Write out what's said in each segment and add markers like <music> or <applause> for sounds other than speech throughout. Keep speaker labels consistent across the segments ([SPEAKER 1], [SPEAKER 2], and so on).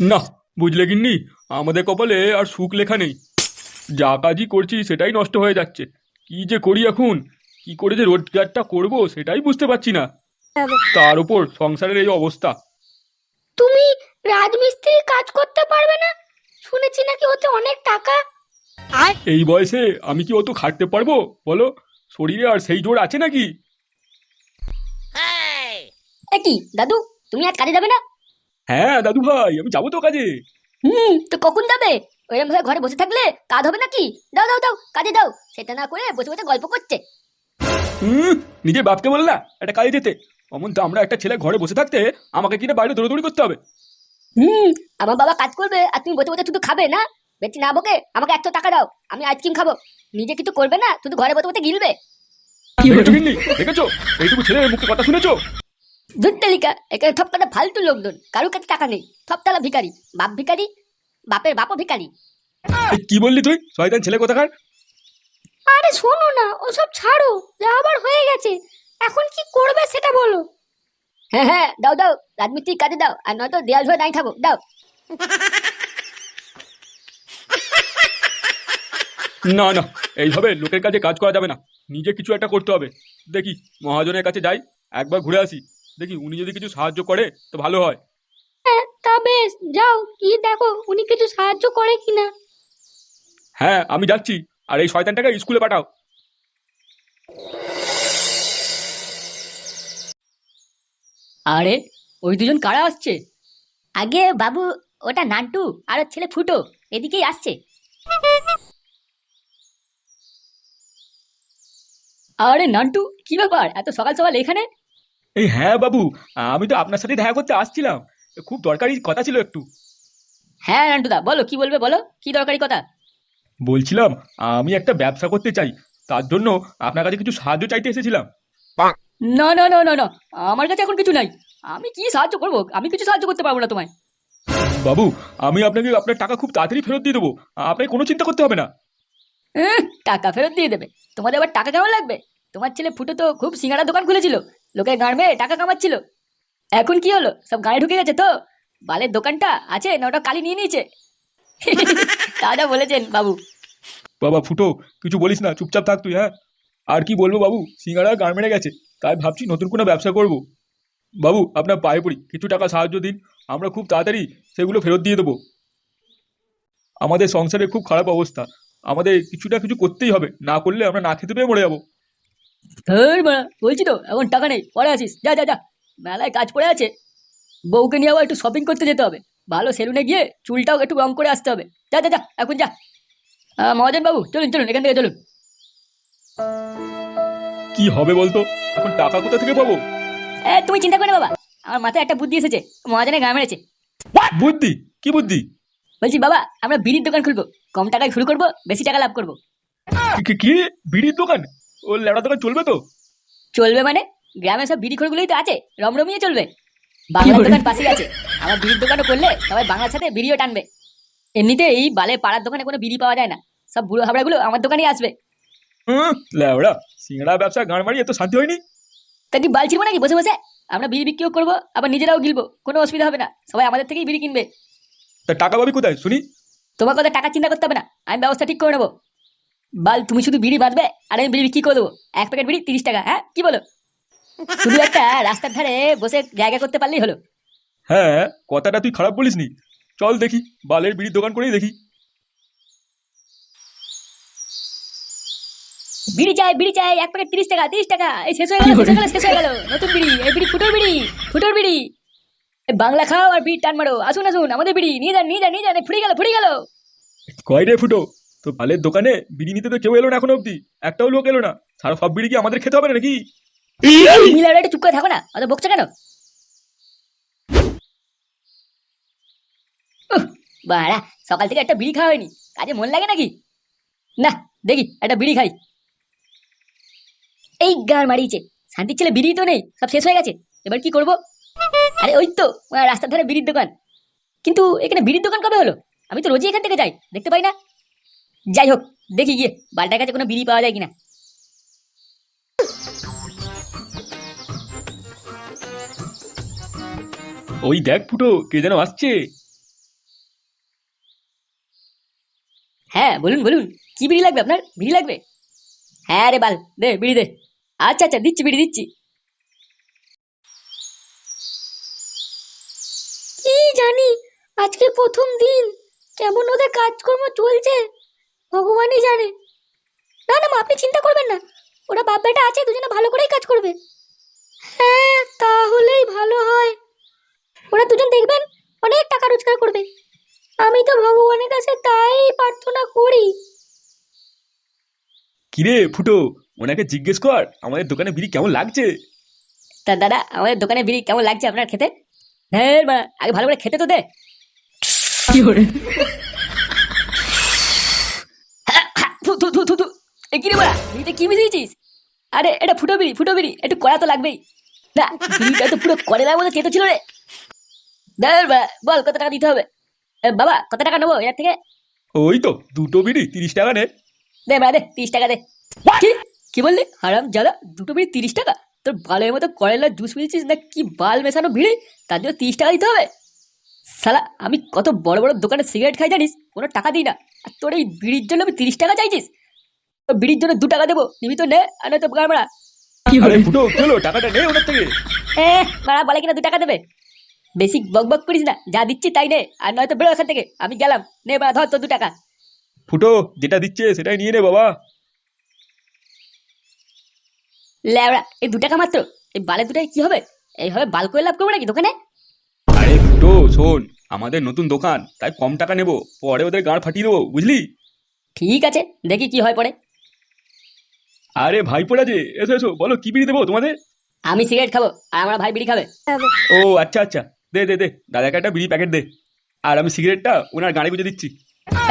[SPEAKER 1] না বুঝলে গিন্নি? আমাদের কপালে আর সুখ লেখা নেই। যা কাজই করছি সেটাই নষ্ট হয়ে যাচ্ছে। কি যে করি এখন? কি করে যে রোজগারটা করব সেটাই বুঝতে পারছি না। তার উপর সংসারের এই অবস্থা।
[SPEAKER 2] তুমি রাজমিস্ত্রি কাজ করতে পারবে না? শুনেছি নাকি ওতে অনেক টাকা। আর?
[SPEAKER 1] এই বয়সে আমি কি অত খাটতে পারব? বলো শরীরে আর সেই জোর আছে নাকি?
[SPEAKER 2] কি দাদু তুমি আজ কাজে যাবে না?
[SPEAKER 1] হ্যাঁ দাদু ভাই আমি যাব তো কাজে।
[SPEAKER 2] হুম তো কখন যাবে? ওইরকম ভাবে ঘরে বসে থাকলে কাজ হবে নাকি? দাও দাও দাও কাজে দাও। সেটা না করে বসে বসে গল্প করছে।
[SPEAKER 1] হুম নিজে বাপকে বল না একটা কাজে যেতে। অমন তো আমরা একটা ছেলে ঘরে বসে থাকতে আমাকে কিনা বাইরে দৌড়দৌড়ি করতে হবে।
[SPEAKER 2] হুম আমার বাবা কাজ করবে আর তুমি বসে বসে শুধু খাবে না? বেশি না বকে আমাকে একশো টাকা দাও আমি আইসক্রিম খাব। নিজে কিছু করবে না শুধু ঘরে বসে বসে গিলবে।
[SPEAKER 1] দেখেছ? এইটুকু ছেলের মুখে কথা শুনেছো?
[SPEAKER 2] দুধতালিকা এখানে সব কটা ফালতু লোকজন। কারোর কাছে টাকা নেই। সব তালা ভিখারি বাপ ভিখারি বাপের বাপও ভিখারি।
[SPEAKER 1] এই কি বললি তুই? শয়তান ছেলে কোথাকার?
[SPEAKER 2] আরে শোনো না ওসব ছাড়ো। যা আবার হয়ে গেছে। এখন কি করবে সেটা বলো। হ্যাঁ হ্যাঁ দাও দাও। রাজমিস্ত্রি কাজে দাও। আর নয়তো দেয়াল ধরে নাই থাকো। দাও।
[SPEAKER 1] না না এইভাবে লোকের কাছে কাজ করা যাবে না। নিজে কিছু একটা করতে হবে। দেখি মহাজনের কাছে যাই একবার ঘুরে আসি। দেখি উনি যদি কিছু সাহায্য করে তো ভালো হয়।
[SPEAKER 2] হ্যাঁ তা বেশ যাও কি দেখো উনি কিছু সাহায্য করে কিনা।
[SPEAKER 1] হ্যাঁ আমি যাচ্ছি আর এই শয়তানটাকে স্কুলে পাঠাও।
[SPEAKER 3] আরে ওই দুজন কারা আসছে?
[SPEAKER 2] আগে বাবু ওটা নান্টু আর ওর ছেলে ফুটো এদিকেই আসছে।
[SPEAKER 3] আরে নান্টু কি ব্যাপার? এত সকাল সকাল এখানে?
[SPEAKER 1] এই হ্যাঁ বাবু আমি তো আপনার সাথে দেখা করতে আসছিলাম। খুব দরকারি কথা ছিল একটু।
[SPEAKER 3] হ্যাঁ নান্টুদা বলো কি বলবে বলো? কি দরকারি কথা?
[SPEAKER 1] বলছিলাম আমি একটা ব্যবসা করতে চাই। তার জন্য আপনার কাছে কিছু সাহায্য চাইতে এসেছিলাম।
[SPEAKER 3] না না না না না আমার কাছে এখন কিছু নাই। আমি কি সাহায্য করব? আমি কিছু সাহায্য করতে পারব না তোমায়।
[SPEAKER 1] বাবু আমি আপনাকে আপনার টাকা খুব তাড়াতাড়ি ফেরত দিয়ে দেবো। আপনাকে কোনো চিন্তা করতে হবে না।
[SPEAKER 3] টাকা ফেরত দিয়ে দেবে। তোমাদের আবার টাকা কেমন লাগবে? তোমার ছেলে ফুটো তো খুব সিঙ্গারা দোকান খুলেছিল। লোকের গান মেয়ে টাকা কামাচ্ছিল। এখন কি হলো? সব গায়ে ঢুকে গেছে তো? বালের দোকানটা আছে না ওটা কালি নিয়ে নিয়েছে? <laughs> দাদা বলেছেন, বাবু।
[SPEAKER 1] বাবা, ফুটো, কিছু বলিস না, চুপচাপ থাক তুই হ্যাঁ? আর কি বলব, বাবু? সিঙ্গারা গান মেরে গেছে, তাই ভাবছি নতুন কোনো ব্যবসা করব। বাবু, আপনার পায়ে পড়ি, কিছু টাকা সাহায্য দিন, আমরা খুব তাড়াতাড়ি সেগুলো ফেরত দিয়ে দেবো। আমাদের সংসারে খুব খারাপ অবস্থা, আমাদের কিছুটা কিছু করতেই হবে, না করলে আমরা না খেতে পেয়ে মরে যাব।
[SPEAKER 3] ধর বলছি তো এখন টাকা নেই পরে আসিস। যা যা যা। মেলায় কাজ পড়ে আছে বউকে নিয়ে আবার একটু শপিং করতে যেতে হবে। ভালো সেলুনে গিয়ে চুলটাও একটু রং করে আসতে হবে। যা যা যা এখন যা। মহাজন বাবু চলুন চলুন এখান থেকে চলুন।
[SPEAKER 1] কি হবে বলতো? এখন টাকা কোথা থেকে পাবো?
[SPEAKER 3] এ তুমি চিন্তা করে বাবা। আমার মাথায় একটা বুদ্ধি এসেছে মহাজনে গা মেরেছে।
[SPEAKER 1] বুদ্ধি? কি বুদ্ধি?
[SPEAKER 3] বলছি বাবা আমরা বিড়ির দোকান খুলবো। কম টাকায় শুরু করব বেশি টাকা লাভ করব।
[SPEAKER 1] কি? বিড়ির দোকান? ও লেড়া দোকান চলবে তো?
[SPEAKER 3] চলবে মানে? গ্রামে সব বিড়ি খড়গুলোই তো আছে রমরমিয়ে চলবে। বাংলার দোকান পাশেই আছে। আমার বিড়ির দোকানও করলে সবাই বাংলার সাথে বিড়িও টানবে। এমনিতে এই বালে পাড়ার দোকানে কোনো বিড়ি পাওয়া যায় না। সব বুড়ো হাবড়াগুলো আমার দোকানেই আসবে।
[SPEAKER 1] হুম লেওড়া সিঙ্গাড়া ব্যবসা গান মারি এত শান্তি হয়নি।
[SPEAKER 3] তা কি বাল ছিড়বো নাকি বসে বসে? আমরা বিড়ি বিক্রিও করব আবার নিজেরাও গিলবো। কোনো অসুবিধা হবে না। সবাই আমাদের থেকেই বিড়ি কিনবে।
[SPEAKER 1] তা টাকা পাবি কোথায় শুনি?
[SPEAKER 3] তোমার কথা টাকা চিন্তা করতে হবে না। আমি ব্যবস্থা ঠিক করে নেব। বাল তুমি শুধু বিড়ি বাঁধবে আর আমি বিড়ি বিক্রি করে দেবো এক প্যাকেট বিড়ি তিরিশ টাকা হ্যাঁ? কি বলো? শুধু একটা রাস্তার ধারে বসে জায়গা করতে পারলেই হলো।
[SPEAKER 1] হ্যাঁ কথাটা তুই খারাপ বলিসনি। চল দেখি বালের বিড়ির দোকান করেই দেখি।
[SPEAKER 3] বিড়ি চাই বিড়ি চাই এক প্যাকেট তিরিশ টাকা তিরিশ টাকা। এই শেষ হয়ে গেল শেষ হয়ে গেল শেষ হয়ে গেল। নতুন বিড়ি এই বিড়ি ফুটোর বিড়ি ফুটোর বিড়ি। বাংলা খাও আর বিড়ি টান মারো। আসুন আসুন আমাদের বিড়ি নিয়ে যান নিয়ে যান নিয়ে যান ফুড়ে গেল ফুড়ে গেল।
[SPEAKER 1] কয় রে ফুটো? তো বালের দোকানে বিড়ি নিতে তো কেউ এলো না এখন অব্দি একটাও লোক এলো না। সারা সব বিড়ি কি আমাদের খেতে হবে না নাকি?
[SPEAKER 3] চুপ করে থাকো না। অত বকছো কেন? বাড়া, সকাল থেকে একটা বিড়ি খাওয়া হয়নি। কাজে মন লাগে নাকি? না, দেখি, একটা বিড়ি খাই। এই গান মারিয়েছে। শান্তির ছেলে বিড়ি তো নেই, সব শেষ হয়ে গেছে। এবার কি করব? আরে ওই তো রাস্তার ধারে বিড়ির দোকান। কিন্তু এখানে বিড়ির দোকান কবে হলো? আমি তো রোজই এখান থেকে যাই, দেখতে পাই না। যাই হোক দেখি গিয়ে বালটার কাছে কোনো বিড়ি পাওয়া যায় কিনা।
[SPEAKER 1] ওই দেখ ফুটো কে যেন আসছে।
[SPEAKER 3] হ্যাঁ বলুন বলুন কি বিড়ি লাগবে আপনার? বিড়ি লাগবে? হ্যাঁ রে বাল দে বিড়ি দে। আচ্ছা আচ্ছা দিচ্ছি বিড়ি দিচ্ছি।
[SPEAKER 2] কি জানি আজকে প্রথম দিন। কেমন ওদের কাজকর্ম চলছে? ভগবানই জানে। না না মা আপনি চিন্তা করবেন না। ওরা বাপ বেটা আছে দুজনে ভালো করেই কাজ করবে। হ্যাঁ তাহলেই ভালো হয়। ওরা দুজন দেখবেন অনেক টাকা রোজগার করবে। আমি তো ভগবানের কাছে তাই প্রার্থনা করি।
[SPEAKER 1] কিরে ফুটো ওনাকে জিজ্ঞেস কর আমাদের দোকানে বিড়ি কেমন লাগছে?
[SPEAKER 3] তা দাদা আমাদের দোকানে বিড়ি কেমন লাগছে আপনার খেতে? হ্যাঁ মা আগে ভালো করে খেতে তো দে। থু, এ কি রে বড়া বিড়িতে কি মিশিয়েছিস? আরে এটা ফুটো বিড়ি ফুটো বিড়ি একটু কড়া তো লাগবেই। না বিড়িটা তো পুরো কড়েলার মতো চেতো ছিল রে। দাঁড় বল কত টাকা দিতে হবে? বাবা কত টাকা নেব এর থেকে?
[SPEAKER 1] ওই তো দুটো বিড়ি তিরিশ টাকা নে।
[SPEAKER 3] দে বা দে তিরিশ টাকা দে। কি? কি বললি? হারাম জাদা দুটো বিড়ি তিরিশ টাকা? তোর বালের মতো কড়াইলার জুস পেয়েছিস না কি বাল মেশানো বিড়ি? তার জন্য তিরিশ টাকা দিতে হবে? সালা আমি কত বড় বড় দোকানে সিগারেট খাই জানিস? কোনো টাকা দিই না। আর তোর এই বিড়ির জন্য আমি তিরিশ টাকা চাইছিস? তো বিড়ির জন্য দু টাকা দেবো। নিবি তো নে আর নয়তো গাড় মারা।
[SPEAKER 1] আরে ফুটো কি টাকাটা নে ওনার থেকে।
[SPEAKER 3] এ মারা বলে কিনা দু টাকা দেবে? বেশি বক বক করিস না যা দিচ্ছি তাই নে আর নয়তো বেরো এখান থেকে। আমি গেলাম নে বা ধর তোর দু টাকা।
[SPEAKER 1] ফুটো যেটা দিচ্ছে সেটাই নিয়ে নে বাবা।
[SPEAKER 3] ল্যাবড়া এই দু টাকা মাত্র। এই বালে দুটাই কি হবে? এইভাবে বাল করে লাভ করব নাকি দোকানে?
[SPEAKER 1] আরে ফুটো শোন আমাদের নতুন দোকান তাই কম টাকা নেব পরে ওদের গাঁড় ফাটিয়ে দেবো বুঝলি?
[SPEAKER 3] ঠিক আছে দেখি কি হয় পরে।
[SPEAKER 1] আরে ভাইপোরা যে এসো এসো বলো কি বিড়ি দেবো তোমাদের?
[SPEAKER 3] আমি সিগারেট খাব আর আমার ভাই বিড়ি খাবে।
[SPEAKER 1] ও আচ্ছা আচ্ছা। দে দে দে। দাদাকে একটা বিড়ি প্যাকেট দে। আর আমি সিগারেটটা ওনার গাড়ি গুঁজে দিচ্ছি।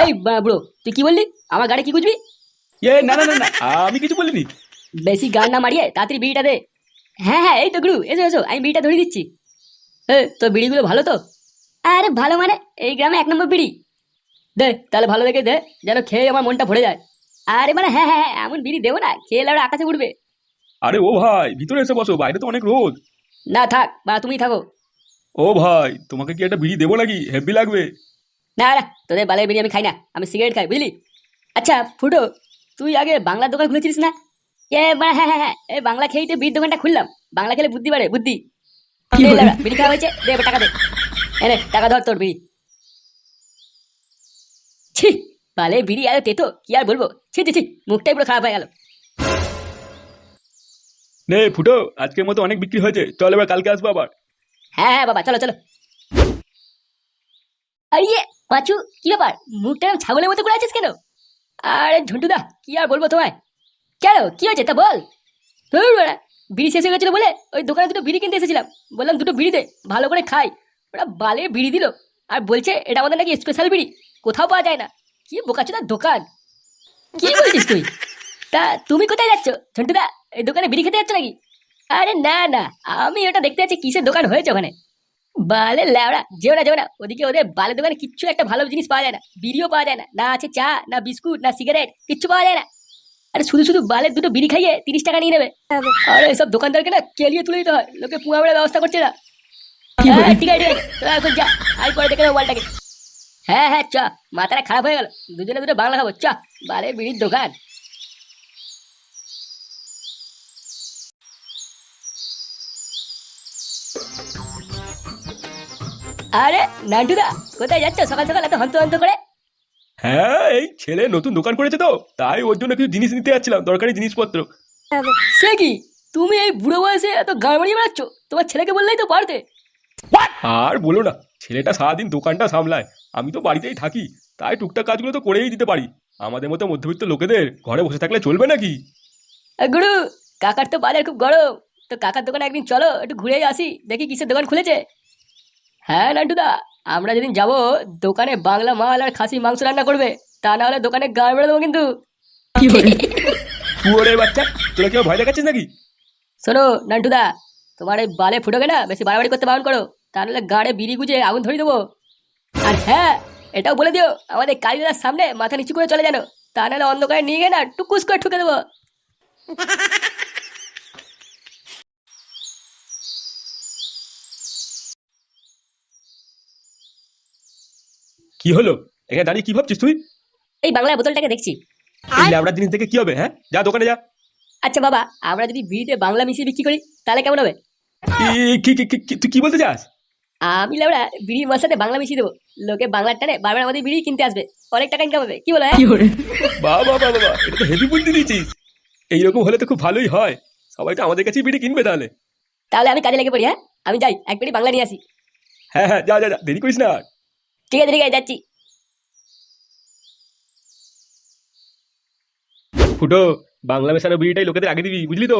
[SPEAKER 3] এই বুড়ো তুই কি বললি? আমার গাড়ি কি বুঝবি?
[SPEAKER 1] এ না না না না আমি কিছু বলিনি।
[SPEAKER 3] বেশি গান না মারিয়ে তাড়াতাড়ি বিড়িটা দে। হ্যাঁ হ্যাঁ এই তো গুরু এসো এসো আমি বিড়িটা ধরে দিচ্ছি। এ তোর বিড়িগুলো ভালো তো? আরে ভালো মানে এই গ্রামে এক নম্বর বিড়ি। দে তাহলে ভালো দেখে দে যেন খেয়ে আমার মনটা ভরে যায়। আরে মানে হ্যাঁ হ্যাঁ হ্যাঁ, এমন বিড়ি দেবো না খেয়ে এলে আকাশে উঠবে
[SPEAKER 1] আরে ও ভাই ভিতরে এসে বসো বাইরে তো অনেক রোদ।
[SPEAKER 3] না থাক বা তুমি থাকো।
[SPEAKER 1] ও ভাই তোমাকে কি একটা বিড়ি দেবো নাকি? হেভি লাগবে।
[SPEAKER 3] না না তোদের বালের বিড়ি আমি খাই না আমি সিগারেট খাই বুঝলি? আচ্ছা ফুটো তুই আগে বাংলার দোকান খুলেছিস না? এ বা হ্যাঁ হ্যাঁ হ্যাঁ এই বাংলা খেয়েই তো বিড়ির দোকানটা খুললাম। বাংলা খেলে বুদ্ধি বাড়ে বুদ্ধি। বিড়ি খাওয়া হয়েছে দে টাকা দে। এনে টাকা ধর তোর বিড়ি। ছি বালে বিড়ি আর তেতো কি আর বলব? ছি ছি ছি মুখটাই পুরো খারাপ হয়ে গেল।
[SPEAKER 1] নে ফুটো আজকের মতো অনেক বিক্রি হয়েছে। চল এবার কালকে আসব আবার।
[SPEAKER 3] হ্যাঁ হ্যাঁ বাবা চলো চলো। আরে পাঁচু কি ব্যাপার? মুখটা ছাগলের মতো করে আছিস কেন? আরে ঝন্টুদা কি আর বলব তোমায়? কেন কি হয়েছে তা বল। বিড়ি শেষ হয়ে গেছিল বলে ওই দোকানে দুটো বিড়ি কিনতে এসেছিলাম। বললাম দুটো বিড়ি দে ভালো করে খাই। ওরা বালে বিড়ি দিল। আর বলছে এটা আমাদের নাকি স্পেশাল বিড়ি কোথাও পাওয়া যায় না। কি বোকাচোদার দোকান? কি বলছিস তুই? তা তুমি কোথায় যাচ্ছ? ঝন্টুদা এই দোকানে বিড়ি খেতে যাচ্ছ নাকি? আরে না না আমি ওটা দেখতে যাচ্ছি কিসের দোকান হয়েছে ওখানে? বালে ল্যাওড়া যেও না যেও না ওদিকে ওদের বালের দোকানে কিচ্ছু একটা ভালো জিনিস পাওয়া যায় না বিড়িও পাওয়া যায় না না আছে চা না বিস্কুট না সিগারেট কিচ্ছু পাওয়া যায় না। আরে শুধু শুধু বালের দুটো বিড়ি খাইয়ে তিরিশ টাকা নিয়ে নেবে। আরে এসব দোকানদারকে না কেলিয়ে তুলে দিতে হয় লোকে পুঙা বেড়ার ব্যবস্থা করছে না। হ্যাঁ, ঠিক আছে ঠিক আছে তোরা এখন যা আই পরে দেখে নেব বলটাকে হ্যাঁ হ্যাঁ চ। মাথাটা খারাপ হয়ে গেল। দুজনে দুটো বাংলা খাব। চ। বালের বিড়ির দোকান। আরে নান্টুদা কোথায় যাচ্ছ? সকাল সকাল এত হন্ত হন্ত করে?
[SPEAKER 1] হ্যাঁ এই ছেলে নতুন দোকান করেছে তো। তাই ওর জন্য কিছু জিনিস নিতে যাচ্ছিলাম দরকারি জিনিসপত্র।
[SPEAKER 3] সে কি? তুমি এই বুড়ো বয়সে এত গাড় মারিয়ে বেড়াচ্ছ তোমার ছেলেকে বললেই তো পারতে।
[SPEAKER 1] আর বলো না ছেলেটা সারাদিন দোকানটা সামলায় আমি তো বাড়িতেই থাকি তাই টুকটাক কাজগুলো তো করেই দিতে পারি। আমাদের মতো মধ্যবিত্ত লোকেদের ঘরে বসে থাকলে চলবে নাকি?
[SPEAKER 3] গুরু কাকার তো বাজার খুব গরম। তো কাকার দোকানে একদিন চলো একটু ঘুরে আসি দেখি কিসের দোকান খুলেছে। হ্যাঁ নান্টুদা আমরা যেদিন যাব দোকানে বাংলা মাল আর খাসি মাংস রান্না করবে। তা না হলে দোকানে গাড় মেরে দেবো কিন্তু।
[SPEAKER 1] বাচ্চা তোরা কেউ ভয় দেখাচ্ছিস নাকি?
[SPEAKER 3] শোনো নান্টুদা তোমার এই বালে ফুটোকে না বেশি বাড়াবাড়ি করতে বারণ করো। তা নাহলে গাড়ে বিড়ি গুজে আগুন ধরিয়ে দেবো। আর হ্যাঁ এটাও বলে দিও আমাদের কালীদার সামনে মাথা নিচু করে চলে যেন। তা নাহলে অন্ধকারে নিয়ে গিয়ে না টুকুস করে ঠুকে দেবো।
[SPEAKER 1] কি হলো? এখানে দাঁড়িয়ে কি ভাবছিস তুই?
[SPEAKER 3] এই বাংলার বোতলটাকে দেখছি।
[SPEAKER 1] এই ল্যাবড়ার জিনিস থেকে কি হবে হ্যাঁ? যা দোকানে যা।
[SPEAKER 3] আচ্ছা বাবা আমরা যদি বিড়িতে বাংলা মিশিয়ে বিক্রি করি তাহলে কেমন হবে?
[SPEAKER 1] কি- কি- তুই কি বলতে চাস?
[SPEAKER 3] আমি লেবড়া বিড়ির মশলাতে বাংলা মিশিয়ে দেবো। লোকে বাংলার টানে বারবার আমাদের বিড়ি কিনতে আসবে। অনেক টাকা ইনকাম হবে। কি বলে
[SPEAKER 1] বাবা বাবা বাবা এটা তো হেভি বুদ্ধি দিয়েছিস এইরকম হলে তো খুব ভালোই হয়। সবাই তো আমাদের কাছেই বিড়ি কিনবে তাহলে।
[SPEAKER 3] তাহলে আমি কাজে লেগে পড়ি হ্যাঁ? আমি যাই এক পেটি বাংলা নিয়ে আসি।
[SPEAKER 1] হ্যাঁ হ্যাঁ যা যা যা দেরি করিস না
[SPEAKER 3] ঠিক আছে ঠিক আছে যাচ্ছি।
[SPEAKER 1] ফুটো বাংলা মেশানো বিড়িটাই লোকেদের আগে দিবি বুঝলি তো?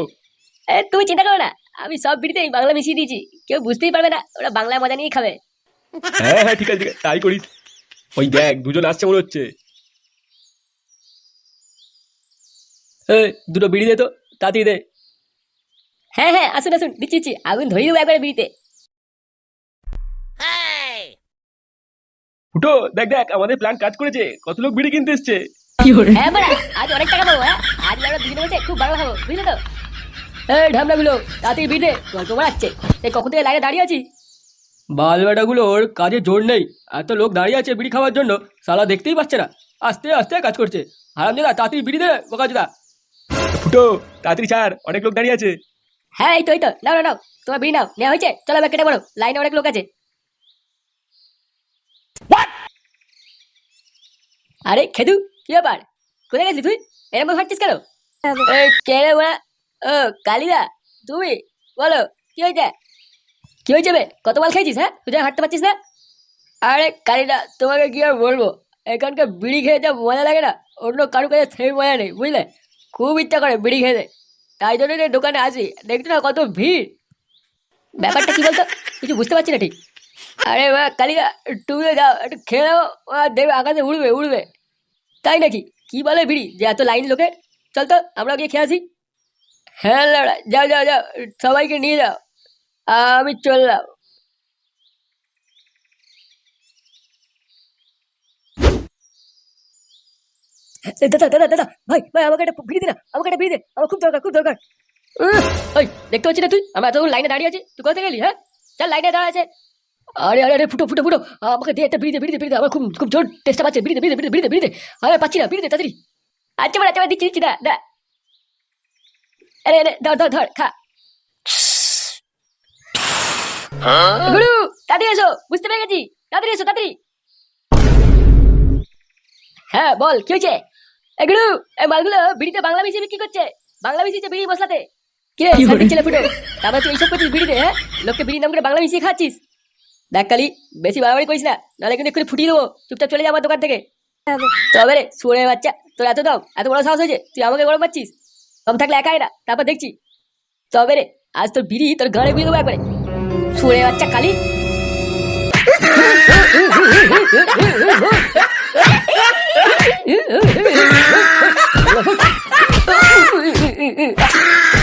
[SPEAKER 3] তুমি চিন্তা করো না। আমি সব বিড়িতেই বাংলা মিশিয়ে দিয়েছি। কেউ বুঝতেই পারবে না ওরা বাংলায় মজা নিয়ে খাবে।
[SPEAKER 1] হ্যাঁ হ্যাঁ ঠিক আছে ঠিক আছে তাই করিস ওই দেখ দুজন আসছে মনে হচ্ছে। এ দুটো বিড়ি দে তো তাড়াতাড়ি দে।
[SPEAKER 3] হ্যাঁ হ্যাঁ আসুন আসুন দিচ্ছি দিচ্ছি আগুন ধরিয়ে দেবো একবারে বিড়িতে।
[SPEAKER 1] ফুটো দেখ দেখ আমাদের প্ল্যান কাজ করেছে কত লোক বিড়ি কিনতে এসছে।
[SPEAKER 3] হ্যাঁ বাড়া আজ অনেক টাকা পাবো হ্যাঁ? আজ আমরা দুজনে বসে খুব ভালো খাব বুঝলে তো? এই ঢামনা গুলো তাড়াতাড়ি গল্প বাড়াচ্ছে। এই কখন থেকে লাইনে দাঁড়িয়ে আছি?
[SPEAKER 4] বাল বেটাগুলোর কাজে জোর নেই। এত লোক দাঁড়িয়ে আছে বিড়ি খাওয়ার জন্য সালা দেখতেই পাচ্ছে না। আস্তে আস্তে কাজ করছে। হারাম দাদা তাড়াতাড়ি বিড়ি দে বোকা দাদা
[SPEAKER 1] ফুটো তাড়াতাড়ি ছাড় অনেক লোক দাঁড়িয়ে আছে।
[SPEAKER 3] হ্যাঁ এই তো এই তো। নাও নাও নাও তোমার বিড়ি নাও। নেওয়া হয়েছে? চলো ব্যাগ কেটে বড় লাইনে অনেক লোক আছে। আরে খেদু কি ব্যাপার? কোথায় গেছিলি তুই? এরকম হাঁটছিস কেন? এই, কে রে ওরা ও কালিদা তুমি বলো কি হয়েছে? কি হয়েছে বে? কত মাল খেয়েছিস হ্যাঁ? তুই যা হাঁটতে পারছিস না? আরে কালিদা তোমাকে কি আর বলব? এখানকার বিড়ি খেয়ে যা মজা লাগে না অন্য কারও কাছে সেই মজা নেই বুঝলে? খুব ইচ্ছা করে বিড়ি খেতে তাই জন্য দোকানে আসি দেখছ না কত ভিড়। ব্যাপারটা কি বলতো? কিছু বুঝতে পারছি না ঠিক। আরে বা কালিদা তুমিও যাও একটু খেয়ে নাও দেখবে আকাশে উড়বে উড়বে। তাই নাকি? কি বলে বিড়ি যে এত লাইন লোকের চল তো আমরা গিয়ে খেয়ে আসি। হ্যাঁ লাউড়া যাও যাও যাও সবাইকে নিয়ে যাও আমি চললাম দাদা দাদা দাদা ভাই ভাই আমাকে একটা বিড়ি দে না আমাকে একটা বিড়ি দে আমার খুব দরকার খুব দরকার ওই দেখতে পাচ্ছি না তুই আমরা এতক্ষণ লাইনে দাঁড়িয়ে আছি তুই কোথায় গেলি হ্যাঁ চল লাইনে দাঁড়া আছে আরে আরে আরে ফুটো ফুটো ফুটো আমাকে দে একটা বিড়ি দে বিড়ি আমার খুব খুব জোর টেস্টটা পাচ্ছে বিড়ি দে বিড়ি দে বিড়ি আরে পাচ্ছি না বিড়ি তাড়াতাড়ি আচ্ছা আচ্ছা দিচ্ছি দিচ্ছি দা আরে আরে ধর ধর ধর খা। গুরু তাড়াতাড়ি এসো বুঝতে পেরে গেছি। তাড়াতাড়ি এসো তাড়াতাড়ি। হ্যাঁ বল কি হয়েছে? এ গুরু এই মালগুলো বিড়িতে বাংলা মিশিয়ে বিক্রি করছে। বাংলা মিশিয়েছে বিড়ি মশলাতে। কি রে শান্তি ছেলে ফুটো তারপর তুই এইসব করছিস বিড়িতে হ্যাঁ? লোককে বিড়ি নাম করে বাংলা মিশিয়ে খাচ্ছিস। দেখ কালি বেশি বাড়াবাড়ি করিস না নাহলে কিন্তু এক্ষুনি ফুটিয়ে দেবো। চুপচাপ চলে যা আমার দোকান থেকে। তবে রে সুরে বাচ্চা তোর এত দাম এত বড় সাহস হয়েছে তুই আমাকে গরম পাচ্ছিস সব থাকলে একা এরা তারপর দেখছি তবে রে আজ তোর বিড়ি তোর গাড়ে গুঁজে দেবো একবারে সুরে বাচ্চা কালি Ah!